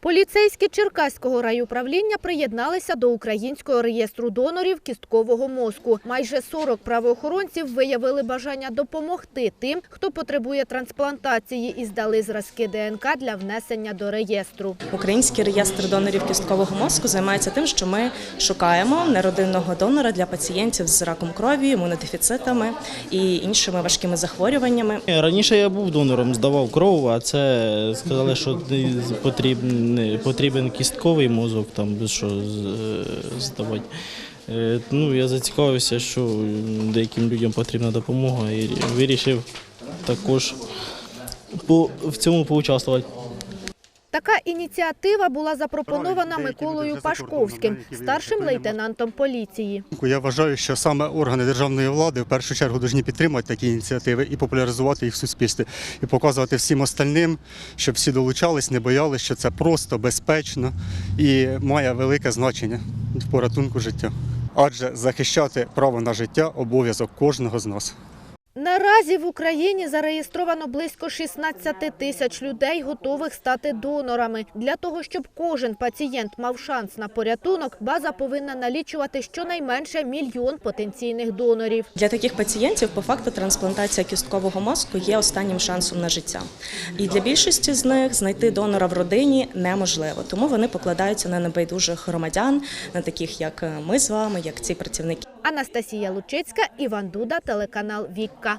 Поліцейські Черкаського райуправління приєдналися до українського реєстру донорів кісткового мозку. Майже 40 правоохоронців виявили бажання допомогти тим, хто потребує трансплантації і здали зразки ДНК для внесення до реєстру. Український реєстр донорів кісткового мозку займається тим, що ми шукаємо неродинного донора для пацієнтів з раком крові, імунодефіцитами і іншими важкими захворюваннями. Раніше я був донором, здавав кров, а це сказали, що потрібен, потрібен кістковий мозок, там без що е, здавати. Е, Ну, я зацікавився, що деяким людям потрібна допомога і вирішив також по, в цьому поучаствувати. Така ініціатива була запропонована Миколою Пашковським, старшим лейтенантом поліції. Я вважаю, що саме органи державної влади в першу чергу повинні підтримувати такі ініціативи і популяризувати їх в суспільстві, і показувати всім остальним, щоб всі долучались, не боялись, що це просто безпечно і має велике значення в порятунку життя. Адже захищати право на життя обов'язок кожного з нас. Наразі в Україні зареєстровано близько 16 тисяч людей, готових стати донорами. Для того, щоб кожен пацієнт мав шанс на порятунок, база повинна налічувати щонайменше мільйон потенційних донорів. Для таких пацієнтів по факту трансплантація кісткового мозку є останнім шансом на життя. І для більшості з них знайти донора в родині неможливо, тому вони покладаються на небайдужих громадян, на таких як ми з вами, як ці працівники. Анастасія Лучицька, Іван Дуда, телеканал Вікка.